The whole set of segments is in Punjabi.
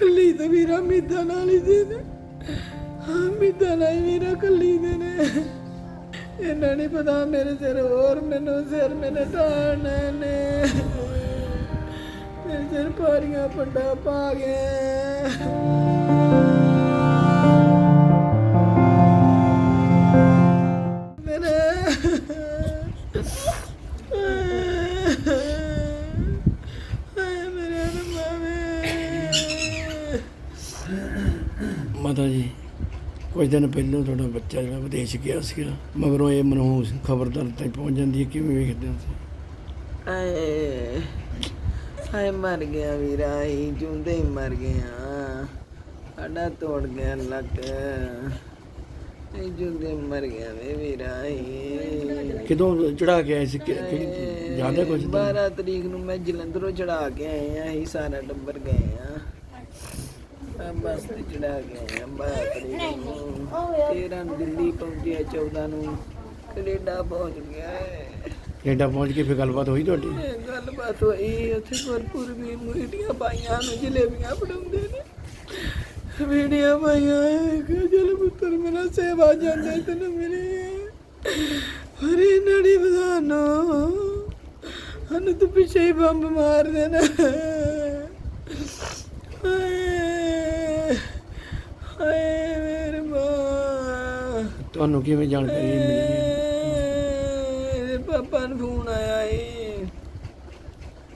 ਕੱਲੀ ਤੇ ਵੀਰਾ ਮਿੱਦਾਂ ਨਾਲ ਹੀ ਦੇ ਨੇ ਹਾਂ ਮਿੱਦਾਂ ਨਾਲ ਹੀ ਵੀਰਾ ਕੱਲੀ ਦੇ ਨੇ। ਇਹਨਾਂ ਨਹੀਂ ਪਤਾ ਮੇਰੇ ਸਿਰ ਹੋਰ ਮੈਨੂੰ ਸਿਰ ਮੇਰੇ ਢਾਣ ਨੇ। ਮੇਰੇ ਸਿਰ ਪਾਰੀਆਂ ਪੱਡਾ ਪਾ ਗਏ। ਮਾਤਾ ਜੀ ਕੁਝ ਦਿਨ ਪਹਿਲਾਂ ਤੁਹਾਡਾ ਬੱਚਾ ਜਿਹੜਾ ਵਿਦੇਸ਼ ਗਿਆ ਸੀਗਾ ਮਗਰੋਂ ਇਹ ਮਨਹੂਸ ਖਬਰਦਾਰ ਤੱਕ ਪਹੁੰਚ ਜਾਂਦੀ ਹੈ ਕਿਵੇਂ ਵੇਖਦੇ ਹੋ ਹਾਏ ਹਾਏ ਮਰ ਗਿਆ ਵੀਰਾ ਹੀ ਜੁੰਦੇ ਹੀ ਮਰ ਗਿਆ ਸਾਡਾ ਤੋੜ ਗਿਆ ਲੱਕ। ਇਹ ਜੁੰਦੇ ਮਰ ਗਿਆ ਵੇ ਵੀਰਾ ਹੀ ਕਿਦੋਂ ਚੜਾ ਕੇ ਆਏ ਸੀ? ਜ਼ਿਆਦਾ ਕੁਝ 12 ਤਰੀਕ ਨੂੰ ਮੈਂ ਜਲੰਧਰੋਂ ਚੜਾ ਕੇ ਆਏ ਆ ਅਸੀਂ ਸਾਰਾ ਟੱਬਰ ਗਏ ਆ ਆ ਬੱਸ ਤੇ ਚੜਾ ਕੇ ਆਏ ਆ 12 ਤਰੀਕ ਨੂੰ 13 ਨੂੰ ਦਿੱਲੀ ਪਹੁੰਚਿਆ 14 ਨੂੰ। ਕੈਨੇਡਾ ਪਹੁੰਚ ਗਿਆ ਹੈ। ਕੈਨੇਡਾ ਪਹੁੰਚ ਕੇ ਫਿਰ ਗੱਲਬਾਤ ਹੋਈ ਤੁਹਾਡੀ? ਗੱਲਬਾਤ ਹੋਈ ਉੱਥੇ ਭਰਪੂਰ ਵੀ ਮੀਡੀਆ ਪਾਈਆਂ ਨੂੰ ਜਲੇਬੀਆਂ ਫੜਾਉਂਦੇ ਨੇ। ਮੀਡੀਆ ਪਾਈਆਂ ਕਿ ਜਲ ਪੁੱਤਰ ਮੇਰਾ ਸੇਵਾ ਜਾਂਦੇ ਤੈਨੂੰ ਮਿਲੇ। ਹਰੇ ਨੜੀ ਬਧਾਨੋ ਹਨ ਤੂੰ ਪਿੱਛੇ ਬੰਬ ਮਾਰ ਦੇਣਾ ਹਾਏ ਹਾਏ ਮੇਰੇ ਮਾਂ ਤੁਹਾਨੂੰ ਕਿਵੇਂ ਜਾਣਕਾਰੀ ਮਿਲੀ? ਇਹਦੇ ਪਾਪਾ ਨੂੰ ਫੋਨ ਆਇਆ ਏ।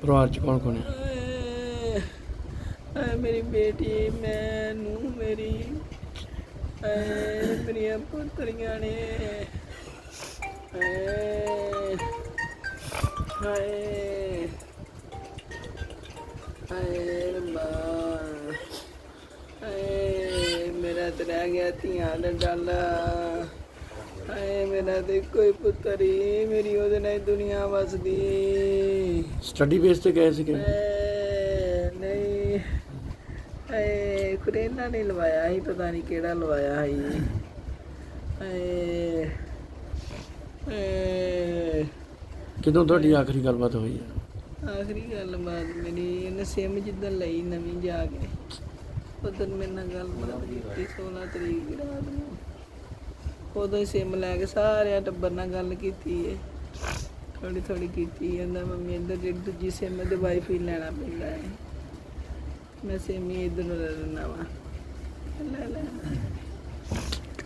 ਪਰਿਵਾਰ ਚ ਕੌਣ ਕੌਣ ਹੈ? ਆਏ ਆਏ ਮੇਰੀ ਬੇਟੀ ਮੈਂ ਨੂੰ ਮੇਰੀ ਆਏ ਮੇਰੀਆਂ ਪੁੱਤਰੀਆਂ ਨੇ। ਆਏ ਹਾਏ ਹਾਏ ਮਾਂ ਹਾਏ ਮੇਰਾ ਤੇ ਰਹਿ ਗਿਆ ਧੀਆਂ ਦਾ ਡਾਲਾ। ਹਾਏ ਮੇਰਾ ਤੇ ਕੋਈ ਪੁੱਤਰ ਹੀ ਮੇਰੀ ਉਹਦੇ ਨਾਲ ਹੀ ਦੁਨੀਆ ਵਸਦੀ। ਸਟੱਡੀ ਬੇਸ ਤੇ ਗਏ ਸੀ ਕਿ ਐ, ਨਹੀਂ ਐ ਕੁਰੇਨਾ ਨੇ ਲਵਾਇਆ ਸੀ ਪਤਾ ਨਹੀਂ ਕਿਹੜਾ ਲਵਾਇਆ ਸੀ। ਐ ਐ ਕਿਦੋਂ ਤੁਹਾਡੀ ਆਖਰੀ ਗੱਲਬਾਤ ਹੋਈ ਹੈ ਆਖਰੀ ਗੱਲ ਬਾਤ ਮੇਰੀ ਇਹਨੇ ਸਿਮ ਜਿੱਦਣ ਲਈ ਨਵੀਂ ਜਾ ਕੇ ਉਦੋਂ ਮੇਰੇ ਨਾਲ ਗੱਲਬਾਤ ਕੀਤੀ 16 ਤਰੀਕ ਦੀ ਰਾਤ ਨੂੰ। ਉਦੋਂ ਹੀ ਸਿਮ ਲੈ ਕੇ ਸਾਰਿਆਂ ਟੱਬਰ ਨਾਲ ਗੱਲ ਕੀਤੀ ਏ। ਥੋੜੀ ਥੋੜੀ ਕੀਤੀ ਕਹਿੰਦਾ ਮੰਮੀ ਇੱਧਰ ਜਿਹੜੀ ਦੂਜੀ ਸਿਮ ਦੇ ਵਾਈਫਾਈ ਲੈਣਾ ਪੈਂਦਾ ਹੈ ਮੈਂ ਸਿਮ ਹੀ ਇੱਧਰ ਨੂੰ ਲੈ ਲੈਣਾ ਵਾ। ਲੈ ਲੈ।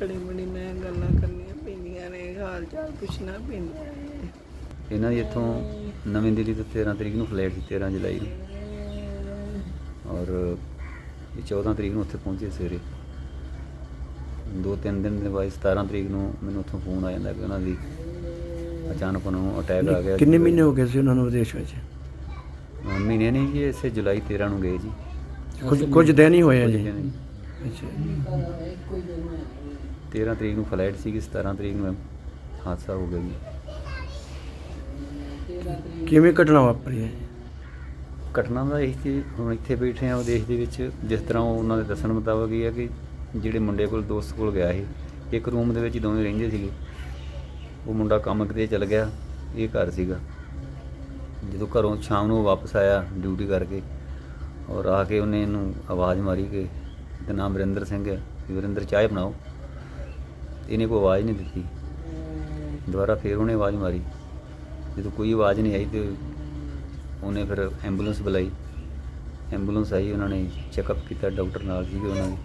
ਕੜੀ ਮੜੀ ਮੈਂ ਗੱਲਾਂ ਕਰਨੀਆਂ ਪੈਂਦੀਆਂ ਨੇ, ਹਾਲ ਚਾਲ ਪੁੱਛਣਾ ਪੈਂਦਾ ਹੈ ਇਹਨਾਂ ਦੀ ਇੱਥੋਂ ਨਵੀਂ ਦਿੱਲੀ ਤੋਂ 13 ਤਰੀਕ ਨੂੰ ਫਲਾਈਟ ਸੀ 13 ਜੁਲਾਈ ਨੂੰ। ਔਰ ਇਹ 14 ਤਰੀਕ ਨੂੰ ਉੱਥੇ ਪਹੁੰਚੇ ਸਵੇਰੇ। ਦੋ ਤਿੰਨ ਦਿਨ ਦੇ ਬਾਅਦ 17 ਤਰੀਕ ਨੂੰ ਮੈਨੂੰ ਉੱਥੋਂ ਫੋਨ ਆ ਜਾਂਦਾ ਕਿ ਉਹਨਾਂ ਦੀ ਅਚਾਨਕ ਉਹਨਾਂ ਨੂੰ ਅਟੈਕ ਆ ਗਿਆ ਕਿੰਨੇ ਮਹੀਨੇ ਹੋ ਗਏ ਸੀ ਉਹਨਾਂ ਨੂੰ ਵਿਦੇਸ਼ ਵਿੱਚ? ਅਹ ਮਹੀਨੇ ਨਹੀਂ ਜੀ ਇਸੇ ਜੁਲਾਈ 13 ਨੂੰ ਗਏ ਜੀ। ਕੁਝ ਕੁਝ ਦਿਨ ਹੀ ਹੋਏ ਆ ਜੀ। ਅੱਛਾ। 13 ਤਰੀਕ ਨੂੰ ਫਲਾਈਟ ਸੀਗੀ 17 ਤਰੀਕ ਨੂੰ ਹਾਦਸਾ ਹੋ ਗਿਆ ਜੀ। ਕਿਵੇਂ ਘਟਨਾ ਵਾਪਰੀ ਹੈ? ਘਟਨਾ ਦਾ ਇਹ ਸੀ ਹੁਣ ਇੱਥੇ ਬੈਠੇ ਆ ਉਹ ਦੇਸ਼ ਦੇ ਵਿੱਚ ਜਿਸ ਤਰ੍ਹਾਂ ਉਹ ਉਹਨਾਂ ਦੇ ਦੱਸਣ ਮੁਤਾਬਕ ਇਹ ਹੈ ਕਿ ਜਿਹੜੇ ਮੁੰਡੇ ਕੋਲ ਦੋਸਤ ਕੋਲ ਗਿਆ ਸੀ, ਇੱਕ ਰੂਮ ਦੇ ਵਿੱਚ ਦੋਵੇਂ ਰਹਿੰਦੇ ਸੀਗੇ। ਉਹ ਮੁੰਡਾ ਕੰਮ ਕਿਤੇ ਚਲ ਗਿਆ, ਇਹ ਘਰ ਸੀਗਾ। ਜਦੋਂ ਘਰੋਂ ਸ਼ਾਮ ਨੂੰ ਵਾਪਸ ਆਇਆ ਡਿਊਟੀ ਕਰਕੇ, ਔਰ ਆ ਕੇ ਉਹਨੇ ਇਹਨੂੰ ਆਵਾਜ਼ ਮਾਰੀ ਕਿ ਤੇ ਨਾਮ ਵਰਿੰਦਰ ਸਿੰਘ ਹੈ ਵਰਿੰਦਰ ਚਾਹ ਬਣਾਓ। ਇਹਨੇ ਕੋਈ ਆਵਾਜ਼ ਨਹੀਂ ਦਿੱਤੀ। ਦੁਬਾਰਾ ਫੇਰ ਉਹਨੇ ਆਵਾਜ਼ ਮਾਰੀ। ਜਦੋਂ ਕੋਈ ਆਵਾਜ਼ ਨਹੀਂ ਆਈ ਤੇ ਉਹਨੇ ਫਿਰ ਐਂਬੂਲੈਂਸ ਬੁਲਾਈ। ਐਂਬੂਲੈਂਸ ਆਈ, ਉਹਨਾਂ ਨੇ ਚੈੱਕਅਪ ਕੀਤਾ, ਡਾਕਟਰ ਨਾਲ ਸੀਗੇ ਉਹਨਾਂ ਦੇ।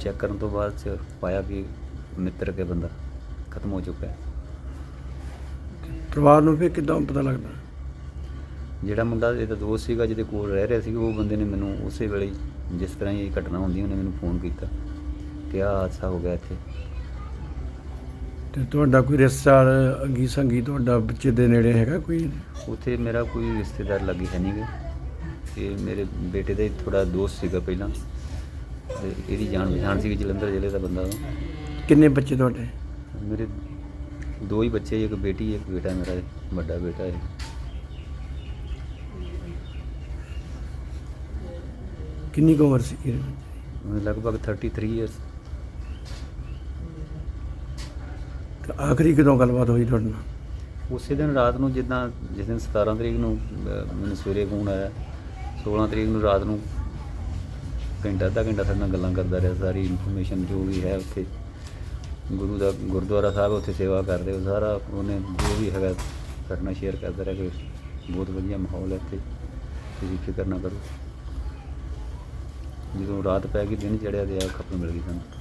ਚੈੱਕ ਕਰਨ ਤੋਂ ਬਾਅਦ ਚ ਪਾਇਆ ਕਿ ਮਿੱਤਰ ਕੇ ਬੰਦਾ ਖਤਮ ਹੋ ਚੁੱਕਾ ਹੈ। ਪਰਿਵਾਰ ਨੂੰ ਫਿਰ ਕਿਦਾਂ ਪਤਾ ਲੱਗਦਾ? ਜਿਹੜਾ ਮੁੰਡਾ ਇਹਦਾ ਦੋਸਤ ਸੀਗਾ ਜਿਹਦੇ ਕੋਲ ਰਹਿ ਰਿਹਾ ਸੀ ਉਹ ਬੰਦੇ ਨੇ ਮੈਨੂੰ ਉਸੇ ਵੇਲੇ ਹੀ ਜਿਸ ਤਰ੍ਹਾਂ ਹੀ ਇਹ ਘਟਨਾ ਹੁੰਦੀ ਉਹਨੇ ਮੈਨੂੰ ਫੋਨ ਕੀਤਾ ਕਿ ਆਹ ਹਾਦਸਾ ਹੋ ਗਿਆ ਇੱਥੇ। ਤੇ ਤੁਹਾਡਾ ਕੋਈ ਰਿਸ਼ਤੇਦਾਰ ਅੰਗੀ ਸੰਗੀ ਤੁਹਾਡਾ ਬੱਚੇ ਦੇ ਨੇੜੇ ਹੈਗਾ ਕੋਈ? ਉੱਥੇ ਮੇਰਾ ਕੋਈ ਰਿਸ਼ਤੇਦਾਰ ਲੱਗੀ ਹੈ ਨਹੀਂਗਾ ਤੇ ਮੇਰੇ ਬੇਟੇ ਦਾ ਹੀ ਥੋੜਾ ਦੋਸਤ ਸੀਗਾ ਪਹਿਲਾਂ। ਤੇ ਇਹਦੀ ਜਾਣ ਪਛਾਣ ਸੀਗੀ ਜਲੰਧਰ ਜ਼ਿਲ੍ਹੇ ਦਾ ਬੰਦਾ ਉਹ। ਕਿੰਨੇ ਬੱਚੇ ਤੁਹਾਡੇ? ਮੇਰੇ ਦੋ ਹੀ ਬੱਚੇ ਇੱਕ ਬੇਟੀ ਇੱਕ ਬੇਟਾ ਮੇਰਾ ਵੱਡਾ ਬੇਟਾ ਹੈ ਕਿੰਨੀ ਕੁ ਉਮਰ ਸੀ? ਉਹਨੂੰ ਲਗਭਗ 33 ਇਅਰਸ ਤੇ ਆਖਰੀ ਕਦੋਂ ਗੱਲਬਾਤ ਹੋਈ ਤੁਹਾਡੇ ਨਾਲ? ਉਸੇ ਦਿਨ ਰਾਤ ਨੂੰ ਜਿੱਦਾਂ ਜਿਸ ਦਿਨ 17 ਤਰੀਕ ਨੂੰ ਅਹ, ਮੈਨੂੰ ਸਵੇਰੇ ਫੋਨ ਆਇਆ। 16 ਤਰੀਕ ਨੂੰ ਰਾਤ ਨੂੰ ਘੰਟਾ, ਅੱਧਾ ਘੰਟਾ ਸਾਡੇ ਨਾਲ ਗੱਲਾਂ ਕਰਦਾ ਰਿਹਾ, ਸਾਰੀ ਇਨਫੋਰਮੇਸ਼ਨ ਜੋ ਵੀ ਹੈ ਉੱਥੇ, ਗੁਰੂ ਦਾ, ਗੁਰਦੁਆਰਾ ਸਾਹਿਬ ਉੱਥੇ ਸੇਵਾ ਕਰਦੇ, ਉਹ ਸਾਰਾ ਉਹਨੇ ਜੋ ਵੀ ਹੈਗਾ ਸਾਡੇ ਨਾਲ ਸ਼ੇਅਰ ਕਰਦਾ ਰਿਹਾ ਕਿ ਬਹੁਤ ਵਧੀਆ ਮਾਹੌਲ ਹੈ ਇੱਥੇ, ਤੁਸੀਂ ਫਿਕਰ ਨਾ ਕਰੋ। ਜਦੋਂ ਰਾਤ ਪੈ ਗਈ, ਦਿਨ ਚੜਿਆ ਤੇ ਆ ਖਬਰ ਮਿਲ ਗਈ ਸਾਨੂੰ।